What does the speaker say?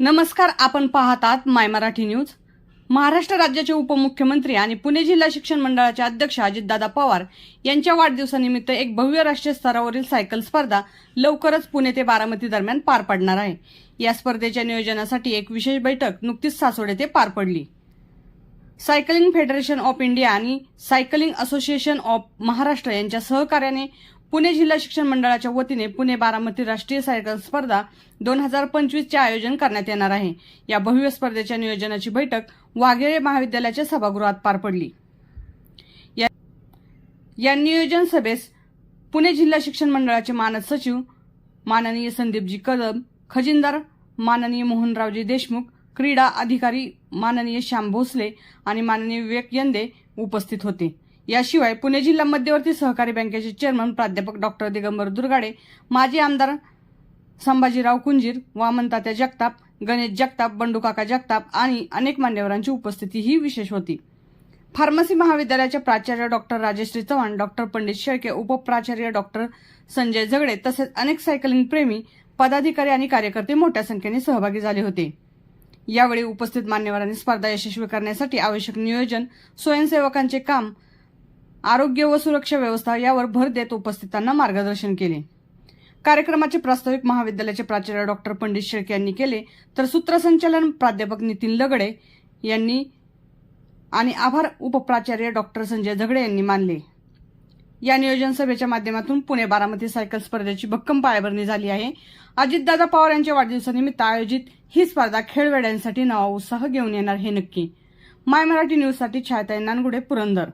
नमस्कार आपण पाहतात माय मराठी न्यूज. महाराष्ट्र राज्याचे उपमुख्यमंत्री आणि पुणे जिल्हा शिक्षण मंडळाचे अध्यक्ष अजितदादा पवार यांच्या वाढदिवसानिमित्त एक भव्य राष्ट्रीय स्तरावरील सायकल स्पर्धा लवकरच पुणे ते बारामती दरम्यान पार पडणार आहे. या स्पर्धेच्या नियोजनासाठी एक विशेष बैठक नुकतीच सासवड येथे पार पडली. सायकलिंग फेडरेशन ऑफ इंडिया आणि सायकलिंग असोसिएशन ऑफ महाराष्ट्र यांच्या सहकार्याने पुणे जिल्हा शिक्षण मंडळाच्या वतीने पुणे बारामती राष्ट्रीय सायकल स्पर्धा दोन हजार पंचवीसचे आयोजन करण्यात येणार आहे. या भव्य स्पर्धेच्या नियोजनाची बैठक वाघेरे महाविद्यालयाच्या सभागृहात पार पडली. या- या नियोजन सभेस पुणे जिल्हा शिक्षण मंडळाचे मानद सचिव माननीय संदीपजी कदम खजिनदार माननीय मोहनरावजी देशमुख क्रीडा अधिकारी माननीय श्याम भोसले आणि माननीय विवेक यंदे उपस्थित होते. याशिवाय पुणे जिल्हा मध्यवर्ती सहकारी बँकेचे चेअरमन प्राध्यापक डॉक्टर दिगंबर दुर्गाडे माजी आमदार संभाजीराव कुंजीर वामन तात्या जगताप गणेश जगताप बंडूकाका जगताप आणि अनेक मान्यवरांची उपस्थिती ही विशेष होती. फार्मसी महाविद्यालयाचे प्राचार्य डॉक्टर राजश्री चव्हाण डॉक्टर पंडित शेळके उपप्राचार्य डॉक्टर संजय झगडे तसेच अनेक सायकलिंग प्रेमी पदाधिकारी आणि कार्यकर्ते मोठ्या संख्येने सहभागी झाले होते. यावेळी उपस्थित मान्यवरांनी स्पर्धा यशस्वी करण्यासाठी आवश्यक नियोजन स्वयंसेवकांचे काम आरोग्य व सुरक्षा व्यवस्था यावर भर देत उपस्थितांना मार्गदर्शन केले. कार्यक्रमाचे प्रास्ताविक महाविद्यालयाचे प्राचार्य डॉक्टर पंडित शेळके यांनी केले. तर सूत्रसंचालन प्राध्यापक नितीन लगडे यांनी आणि आभार उपप्राचार्य डॉक्टर संजय झगडे यांनी मानले. या नियोजन सभेच्या माध्यमातून पुणे बारामती सायकल स्पर्धेची भक्कम पायाभरणी झाली आहे. अजितदादा पवार यांच्या वाढदिवसानिमित्त आयोजित ही स्पर्धा खेळवेड्यांसाठी नवा उत्साह घेऊन येणार हे नक्की. माय मराठी न्यूजसाठी छायताई नानगुडे पुरंदर.